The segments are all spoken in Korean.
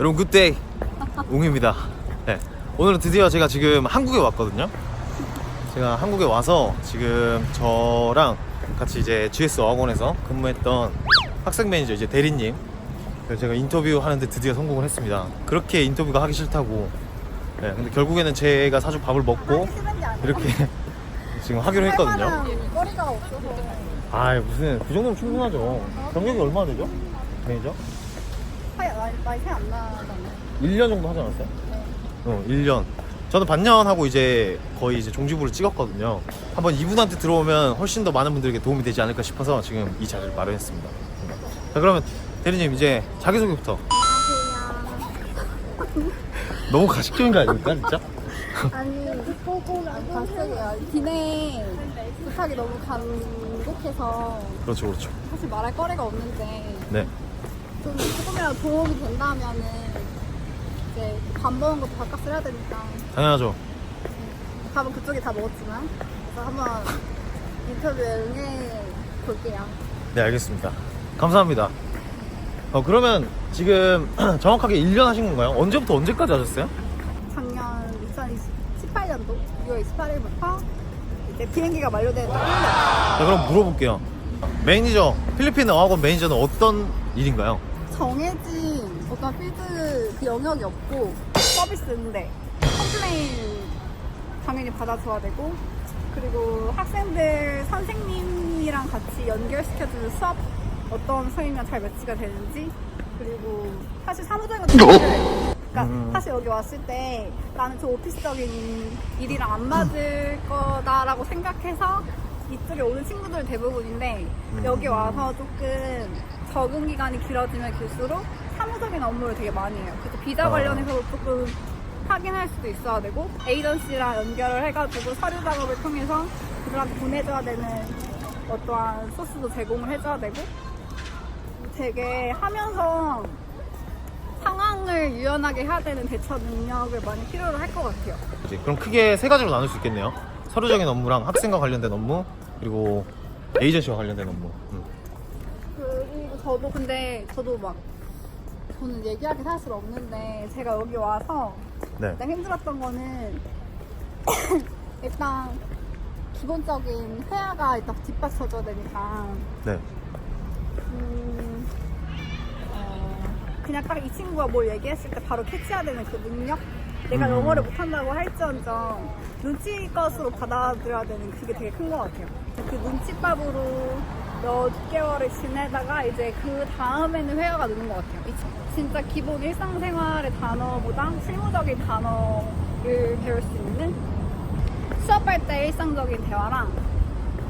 여러분 굿데이 웅입니다. 네. 오늘은 드디어 제가 지금 한국에 왔거든요. 제가 한국에 와서 지금 저랑 같이 이제 GS 어학원에서 근무했던 학생 매니저 이제 대리님. 제가 인터뷰 하는데 드디어 성공을 했습니다. 그렇게 인터뷰가 하기 싫다고. 네, 근데 결국에는 제가 사준 밥을 먹고 이렇게 지금 하기로 했거든요. 아 무슨 그 정도면 충분하죠. 경력이 얼마나 되죠? 매니저? 차이 많이 많이 차이 안 나잖아요. 1년 정도 하지 않았어요? 네. 어, 1년. 저는 반년 하고 이제 거의 이제 종지부를 찍었거든요. 한번 이분한테 들어오면 훨씬 더 많은 분들에게 도움이 되지 않을까 싶어서 지금 이 자리를 마련했습니다. 자, 그러면 대리님 이제 자기소개부터. 너무 가식적인 거 아닙니까, 진짜? 아니 갑자기야 비내 부탁이 너무 간곡해서 그렇죠, 그렇죠. 사실 말할 거리가 없는데 네. 좀 조금이라도 도움이 된다면은 이제 밥 먹은 것도 밥값을 해야 되니까 당연하죠. 밥은 그쪽이 다 먹었지만 그래서 한번 인터뷰에 응해 볼게요. 네, 알겠습니다. 감사합니다. 어, 그러면 지금 정확하게 1년 하신 건가요? 언제부터 언제까지 하셨어요? 작년 2018년도 6월 28일부터 이제 비행기가 만료되는 1년 자, 그럼 물어볼게요. 매니저, 필리핀 어학원 매니저는 어떤 일인가요? 정해진 어떤 필드 그 영역이 없고 서비스인데 컴플레인 당연히 받아줘야 되고 그리고 학생들 선생님이랑 같이 연결시켜주는 수업 어떤 선생님이랑 잘 매치가 되는지 그리고 사실 사무적인 것도 필요해요. 그러니까 음. 사실 여기 왔을 때 나는 좀 오피스적인 일이랑 안 맞을 거다라고 생각해서 이쪽에 오는 친구들 대부분인데 음. 여기 와서 조금 적응 기간이 길어지면 길수록 사무적인 업무를 되게 많이 해요. 그래서 비자 아. 관련해서 조금 확인할 수도 있어야 되고 에이전시랑 연결을 해가지고 서류 작업을 통해서 그들한테 보내줘야 되는 어떠한 소스도 제공을 해줘야 되고 되게 하면서 상황을 유연하게 해야 되는 대처 능력을 많이 필요로 할 것 같아요. 이제 그럼 크게 세 가지로 나눌 수 있겠네요. 서류적인 업무랑 학생과 관련된 업무, 그리고 에이전시와 관련된 업무. 음. 저도 근데 저도 막 저는 얘기할 게 사실 없는데 제가 여기 와서 네. 일단 힘들었던 거는 일단 기본적인 회화가 일단 뒷받쳐줘야 되니까 네. 음, 어, 그냥 딱 이 친구가 뭘 얘기했을 때 바로 캐치해야 되는 그 능력? 내가 음. 영어를 못한다고 할지언정 눈치껏으로 받아들여야 되는 그게 되게 큰 것 같아요. 그 눈치밥으로 몇 개월을 지내다가 이제 그 다음에는 회화가 느는 것 같아요. 이- 진짜 기본 일상생활의 단어보다 실무적인 단어를 배울 수 있는 수업할 때 일상적인 대화랑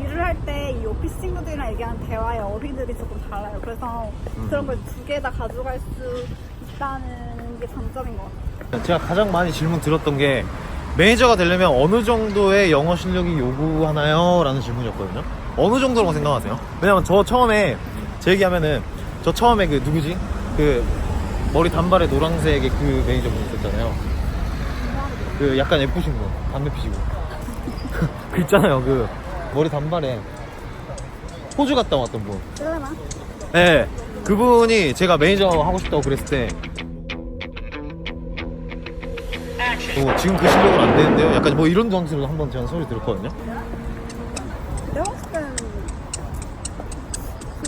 일을 할 때 이 오피스 친구들이랑 얘기하는 대화의 어휘들이 조금 달라요. 그래서 음. 그런 걸 두 개 다 가져갈 수 있다는 게 장점인 것 같아요. 제가 가장 많이 질문 들었던 게 매니저가 되려면 어느 정도의 영어 실력이 요구하나요? 라는 질문이었거든요. 어느 정도라고 생각하세요? 왜냐면 저 처음에 제 얘기하면은 저 처음에 그 누구지? 그 머리 단발에 노란색의 그 매니저분 있었잖아요. 그 약간 예쁘신 분, 담배 피시고. 그 있잖아요. 그 머리 단발에 호주 갔다 왔던 분. 그러나? 네, 그분이 제가 매니저 하고 싶다고 그랬을 때, 어, 지금 그 실력은 안 되는데요? 약간 뭐 이런 방식으로 한번 제가 소리 들었거든요. 내가 봤을 때는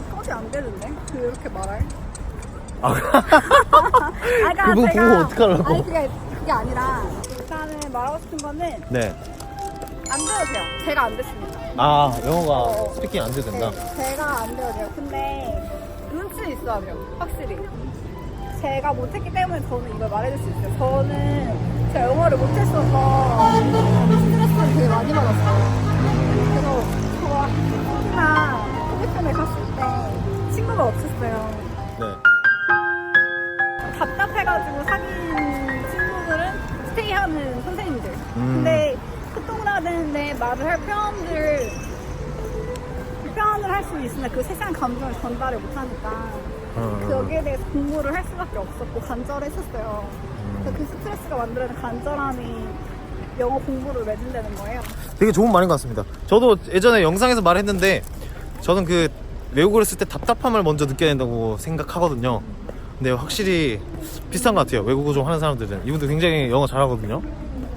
그까지 안 되는데? 그렇게 말할? 아, 아니, 그러니까 그분 제가- 보고 어떡하려고. 아니 그게, 그게 아니라 일단은 말하고 싶은 거는 네. 안 돼도 돼요. 제가 안 됐습니다. 아, 영어가 스피킹 안 돼도 된다? 네, 제가 안 돼도 돼요. 근데 눈치는 있어야 돼요. 확실히. 제가 못했기 때문에 저는 이걸 말해줄 수 있어요. 저는 제가 영어를 못했어서 스트레스를 되게 많이 받았어요. 그래서 저와 특히나 친구가 없었어요. 네. 답답해가지고 사귄 친구들은 스테이하는 선생님들. 음. 근데 되는데 말을 할 표현들 표현을 할 수 있으나 그 세상 감정을 전달을 못하니까 어, 그 여기에 대해서 공부를 할 수밖에 없었고 간절했었어요. 그래서 그 스트레스가 만들어낸 간절함이 영어 공부를 매진되는 거예요. 되게 좋은 말인 것 같습니다. 저도 예전에 영상에서 말했는데, 저는 그 외국어를 쓸때 답답함을 먼저 느껴야 된다고 생각하거든요. 근데 확실히 비슷한 것 같아요. 외국어 좀 하는 사람들은. 이분도 굉장히 영어 잘하거든요.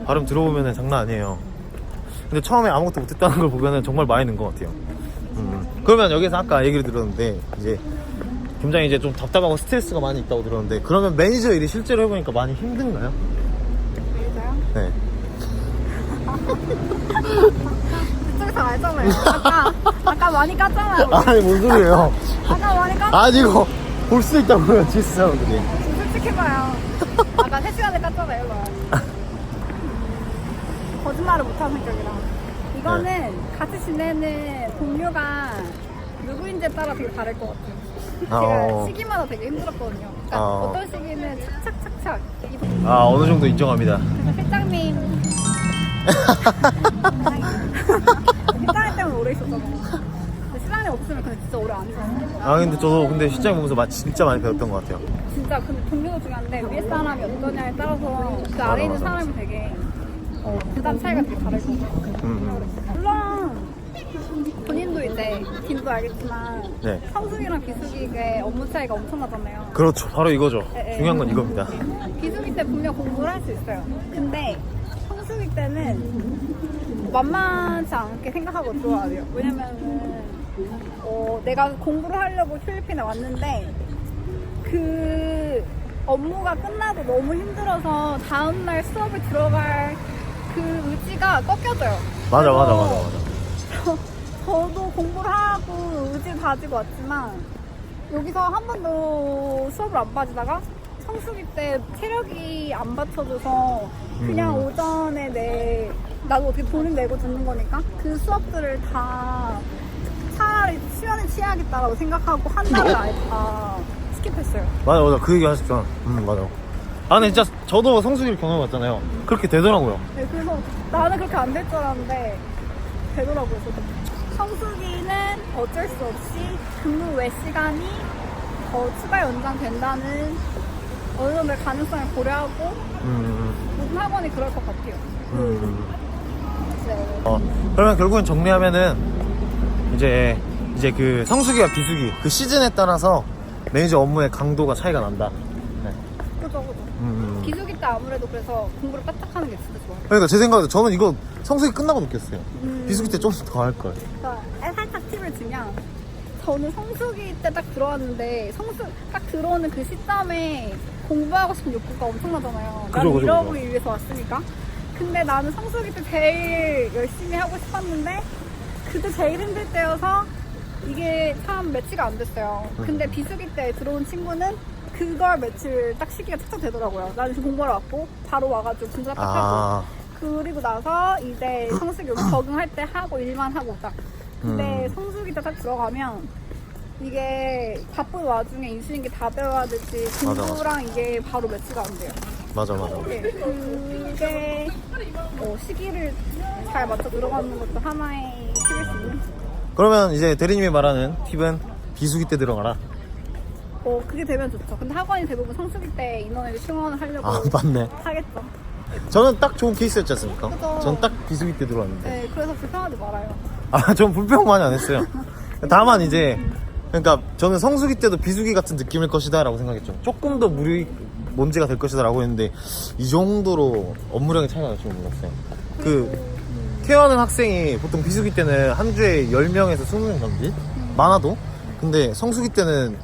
발음 들어보면 장난 아니에요. 근데 처음에 아무것도 못했다는 걸 보면은 정말 많이 는 것 같아요. 음. 그러면 여기서 아까 얘기를 들었는데, 이제 굉장히 이제 좀 답답하고 스트레스가 많이 있다고 들었는데, 그러면 매니저 일이 실제로 해보니까 많이 힘든가요? 매니저요? 네. 알잖아요. 아까 아까 많이 깠잖아요. 우리. 아니, 뭔 소리예요? 아까 많이 깠. 아니, 이거 볼 수 있다고요, 지스 사람들이. 솔직해봐요. 아까 3 시간에 깠잖아요, 이거. 거짓말을 못하는 성격이라. 이거는 네. 같이 지내는 동료가 누구인지에 따라 되게 다를 것 같아요. 아, 제가 어. 시기마다 되게 힘들었거든요. 그러니까 아. 어. 떤 시기는 착착착착. 이 아, 어느 정도 인정합니다. 실장님 오래 있었잖아요. 근데 실장님 없으면 근데 진짜 오래 안 있었어요. 아, 근데 저도 근데 실장 보면서 마- 진짜 많이 배웠던 것 같아요. 진짜 근데 동료도 중요한데 위에 사람이 어떠냐에 따라서 그 맞아, 아래 있는 맞아, 사람이 되게 어, 부담 차이가 되게 것 같아요. 음, 물론 본인도 이제 김도 알겠지만 네. 성수기랑 비수기의 업무 차이가 엄청나잖아요. 그렇죠. 바로 이거죠. 예, 예. 중요한 건 이겁니다. 비수기 때 분명 공부를 할 수 있어요. 근데 성수기 때는 만만치 않게 생각하고 돼요. 왜냐면은 어, 내가 공부를 하려고 필리핀에 왔는데 그 업무가 끝나고 너무 힘들어서 다음날 수업을 들어갈 그 의지가 꺾여져요. 맞아, 맞아, 맞아, 맞아. 저, 저도 공부를 하고 의지 가지고 왔지만 여기서 한 번도 수업을 안 빠지다가 성수기 때 체력이 안 받쳐줘서 그냥 음. 오전에 내 나도 어떻게 돈을 내고 듣는 거니까 그 수업들을 다 차라리 수련을 취해야겠다라고 생각하고 한 달을 아예 다 스킵했어요. 맞아, 맞아. 그 얘기 하셨잖아. 음, 맞아. 아, 근데 진짜 저도 성수기를 경험해봤잖아요. 그렇게 되더라고요. 네, 그래서 나는 그렇게 안 될 줄 알았는데 되더라고요. 저도. 성수기는 어쩔 수 없이 근무 외 시간이 더 추가 연장된다는 어느 정도의 가능성을 고려하고 음, 모든 학원이 그럴 것 같아요. 음, 음. 네. 어, 그러면 결국엔 정리하면은 이제 이제 그 성수기와 비수기 그 시즌에 따라서 매니저 업무의 강도가 차이가 난다. 네. 그죠, 그죠. 음. 비수기 때 아무래도 그래서 공부를 바짝 하는 게 진짜 좋아요. 그러니까 제 생각에도 저는 이거 성수기 끝나고 느꼈어요. 음. 비수기 때좀더할 걸. 그러니까 살짝 팁을 주면 저는 성수기 때 딱 들어왔는데 성수 딱 들어오는 그 시점에 공부하고 싶은 욕구가 엄청나잖아요. 그죠, 나는 그죠, 잃어보기 위해서 왔으니까. 근데 나는 성수기 때 제일 열심히 하고 싶었는데 그때 제일 힘들 때여서 이게 참 매치가 안 됐어요. 음. 근데 비수기 때 들어온 친구는 그걸 매칠 딱 시기가 착착 되더라고요. 나는 지금 공부하러 왔고 바로 와가지고 분자 딱 하고 아, 그리고 나서 이제 성수기 적응할 때 하고 일만 하고 딱. 근데 음. 성수기 때 딱 들어가면 이게 바쁜 와중에 인수인계 다 배워야 되지 맞아, 공부랑 이게 바로 매치가 안 돼요. 맞아, 맞아. 네, 그게 어, 시기를 잘 맞춰 들어가는 것도 하나의 팁일 수 있는. 그러면 이제 대리님이 말하는 팁은 비수기 때 들어가라. 어 그게 되면 좋죠. 근데 학원이 대부분 성수기 때 인원을 충원을 하려고 아, 맞네. 하겠죠. 저는 딱 좋은 케이스였지 않습니까? 그죠. 전딱 비수기 때 들어왔는데. 네, 그래서 불편하지 말아요. 아, 전 불평 많이 안 했어요. 다만 이제, 그러니까 저는 성수기 때도 비수기 같은 느낌일 것이다라고 생각했죠. 조금 더 무리, 먼지가 될 것이다라고 했는데, 이 정도로 업무량의 차이가 날 줄 몰랐어요. 그, 케어하는 학생이 보통 비수기 때는 한 주에 10명에서 20명 정도? 많아도? 근데 성수기 때는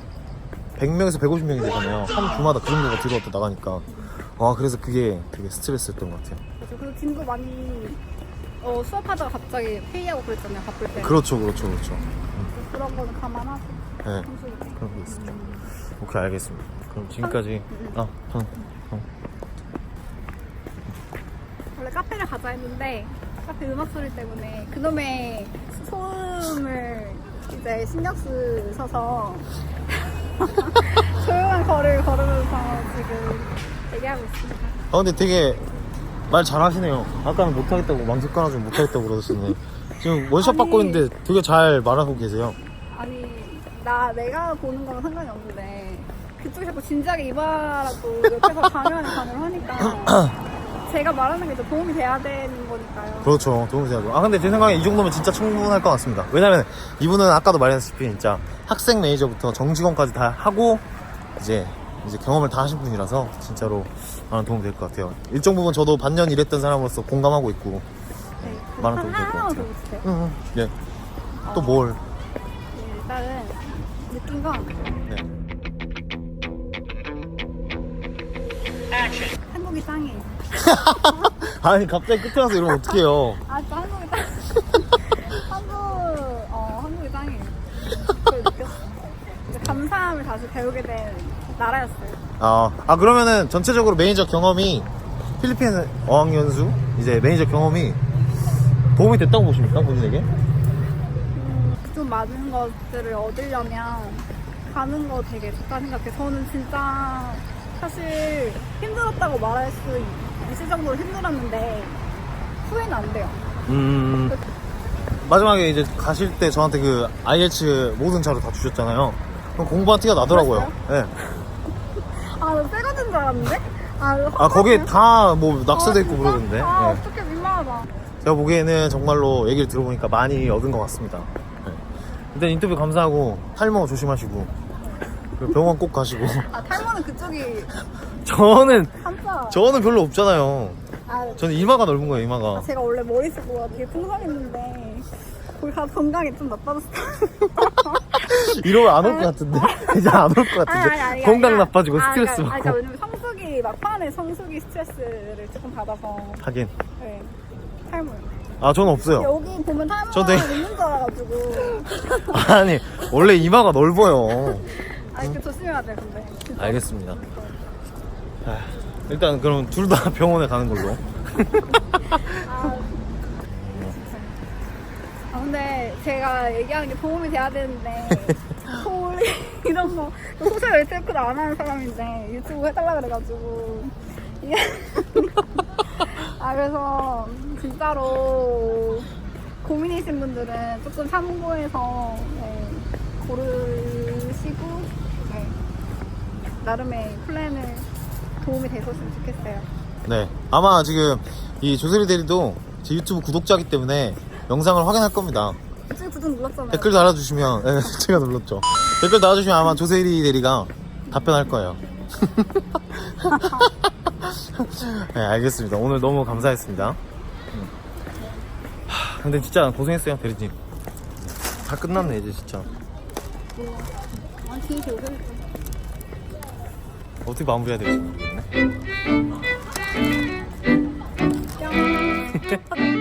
100명에서 150명이 되잖아요. 한 주마다 그 정도가 들어왔다 나가니까. 와, 그래서 그게 되게 스트레스였던 것 같아요. 그래서 진도 많이 어, 수업하다가 갑자기 회의하고 그랬잖아요. 바쁠 때. 그렇죠, 그렇죠, 그렇죠. 그런 거는 감안하고 네. 성수기 때. 그런 게 있었죠. 오케이, 알겠습니다. 그럼 지금까지, 아, 전, 어. 원래 카페를 가자 했는데 카페 음악 소리 때문에 그놈의 소음을 이제 신경 쓰셔서 조용한 거리를 걸으면서 지금 얘기하고 있습니다. 아, 근데 되게 말 잘하시네요. 아까는 못하겠다고, 망석 깔아주면 못하겠다고 그러셨는데. 지금 원샷 아니. 받고 있는데 되게 잘 말하고 계세요. 아니 나 내가 보는 거는 상관이 없는데 자꾸 진지하게 이봐라고 옆에서 강요를 하니까 제가 말하는 게좀 도움이 돼야 되는 거니까요. 그렇죠. 도움이 되고. 아, 근데 제 생각에 이 정도면 진짜 충분할 것 같습니다. 왜냐면 이분은 아까도 말했다시피 진짜 학생 매니저부터 정직원까지 다 하고 이제 이제 경험을 다 하신 분이라서 진짜로 많은 도움이 될 것 같아요. 일정 부분 저도 반년 일했던 사람으로서 공감하고 있고. 네. 많은 한 도움이 될것 하나만 더 같아요. 보세요. 응, 예. 또 뭘? 네, 일단은 느낀 건 네. 한국이 짱이에요. 아니 갑자기 끝에 와서 이러면 어떡해요. 아, 저 한국이 짱. 한국, 어, 한국이 짱이에요. 그걸 감사함을 다시 배우게 된 나라였어요. 아, 아 그러면은 전체적으로 매니저 경험이 필리핀 어학연수 이제 매니저 경험이 도움이 됐다고 보십니까 본인에게? 음, 좀 많은 것들을 얻으려면 가는 거 되게 좋다 생각해. 저는 진짜 사실 힘들었다고 말할 수 있- 있을 정도로 힘들었는데 후회는 안 돼요. 음 마지막에 이제 가실 때 저한테 그 IH 모든 자료 다 주셨잖아요. 그럼 공부한 티가 나더라고요. 네. 아, 나 새거든 줄 알았는데? 아, 아 거기에 다뭐 아, 낙서돼 있고 진짜? 그러던데. 아, 네. 어떡해, 민망하다. 제가 보기에는 정말로 얘기를 들어보니까 많이 얻은 것 같습니다. 네. 일단 인터뷰 감사하고 탈모 조심하시고 병원 꼭 가시고 아, 탈모는 그쪽이 저는 한자. 저는 별로 없잖아요. 아, 저는 이마가 넓은 거예요 이마가. 제가 원래 머리숱보다 되게 풍성했는데 거기 가서 건강이 좀 나빠졌어. 이러면 안 올 것 같은데 이제 안 올 것 같은데 건강 나빠지고 아, 스트레스 그러니까, 받고 그러니까 왜냐면 성수기 막판에 성수기 스트레스를 조금 받아서 하긴 네, 탈모. 아 저는 없어요 여기 보면 탈모가 저도- 있는 줄 알아가지고. 아니 원래 이마가 넓어요 아, 이렇게 조심해야 돼 근데. 알겠습니다 아, 일단 그럼 둘 다 병원에 가는 걸로 아. 아, 근데 제가 얘기하는 게 도움이 돼야 되는데 콜 이런 거 소셜 네트워크도 안 하는 사람인데 유튜브 해달라 그래가지고 이게 아 그래서 진짜로 고민이신 분들은 조금 참고해서 네, 고르시고 네, 나름의 플랜을 도움이 되셨으면 좋겠어요. 네. 아마 지금 이 조세리 대리도 제 유튜브 구독자기 때문에 영상을 확인할 겁니다. 지금 구독 눌렀잖아요. 댓글 달아주시면 네, 제가 눌렀죠. 댓글 달아주시면 아마 조세리 대리가 답변할 거예요. 네 알겠습니다. 오늘 너무 감사했습니다. 음. 하, 근데 진짜 고생했어요 대리님. 다 끝났네 이제 진짜. 아, 뒤에 오셨 어. 어떻게 마무리해야 될지 모르겠네 뿅.